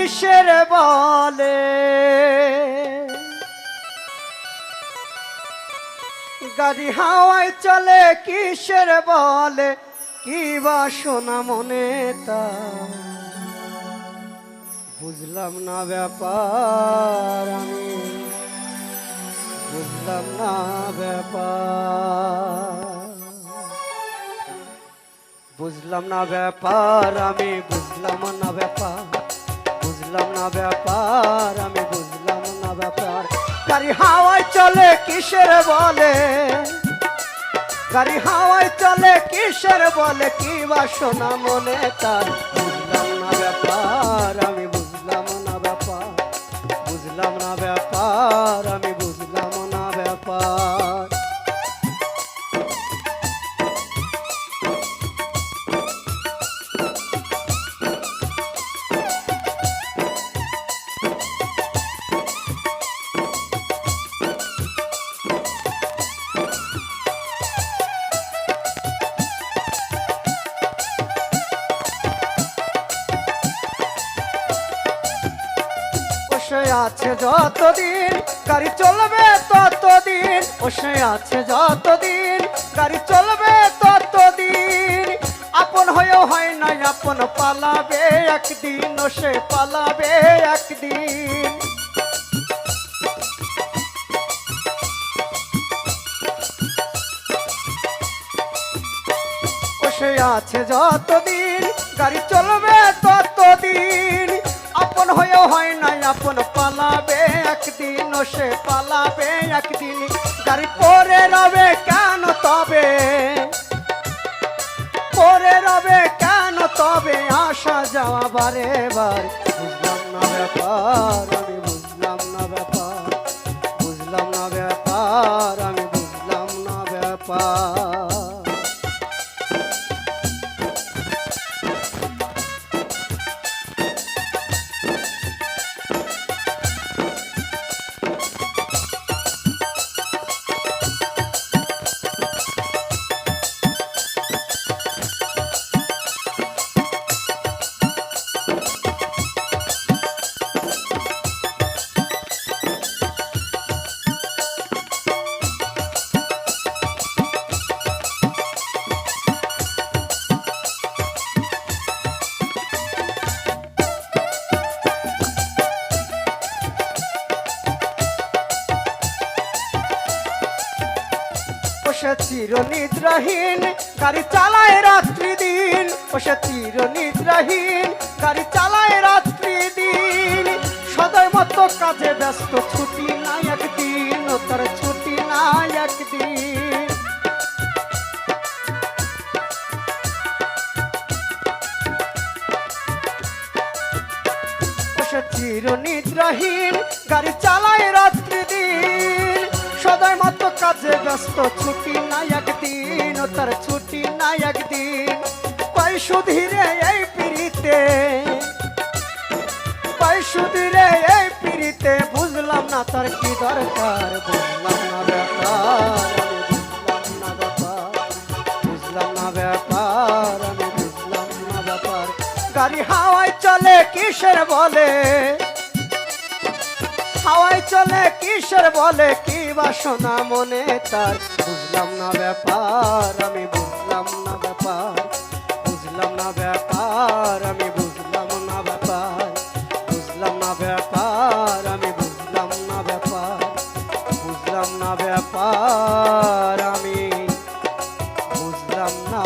কিসের বলে? গাড়ি হাওয়ায় চলে কিসের বলে? কি বা শোনা মনে তা? বুঝলাম না ব্যাপার আমি। বুঝলাম না ব্যাপার। বুঝলাম না ব্যাপার আমি, বুঝলাম না ব্যাপার। বুঝলাম না ব্যাপার, আমি বুঝলাম না ব্যাপার। গাড়ি হাওয়ায় চলে কিসের বলে? গাড়ি হাওয়ায় চলে কিসের বলে? কি বা শোনা মনে তার? বুঝলাম না ব্যাপার, আমি বুঝলাম না ব্যাপার। বুঝলাম না ব্যাপার আছে যতদিন, গাড়ি চলবে ততদিন, বসে আছে যতদিন, গাড়ি চলবে ততদিন। আপন হয়েও হয় না, আপন পালাবে, একদিন ও সে পালাবে একদিন। আছে যতদিন, গাড়ি চলবে ততদিন। হয়েও হয় না, আপন পালাবে, একদিন সে পালাবে, একদিন গাড়ি পরে রবে কেন তবে? পরে রবে কেন তবে? আসা যাওয়া বারে বার। বুঝলাম না ব্যাপার, আমি বুঝলাম না ব্যাপার। বুঝলাম না ব্যাপার, আমি বুঝলাম না ব্যাপার। বসে চির নিদ্রাহীন গাড়ি চালায় রাত্রি দিন? চির নিদ্রাহীন গাড়ি চালায় রাত্রি দিন? সদয় মতো কাজে ব্যস্ত, ছুটি একদিন তার ছুটি একদিন। চির নিদ্রাহীন গাড়ি চালায় রাত্রি দিন? সদাই মতো কাজে ব্যস্ত, ছুটি নাই একদিন, তার ছুটি নাই একদিন। পাই সুধীরে এই পিড়িতে, পাই সুধীরে এই পিড়িতে, বুঝলাম না তার কি দরকার, বুঝলাম ব্যাপার বুঝলাম না ব্যাপার বুঝলাম না ব্যাপার। গাড়ি হাওয়ায় চলে কিসের বলে? হাওয়ায় চলে, কিসের বলে, কি বাসনা মনে তার? বুঝলাম না ব্যাপার, আমি বুঝলাম না ব্যাপার। বুঝলাম না ব্যাপার, আমি বুঝলাম না ব্যাপার। বুঝলাম না ব্যাপার, আমি বুঝলাম না ব্যাপার। বুঝলাম না ব্যাপার, আমি বুঝলাম না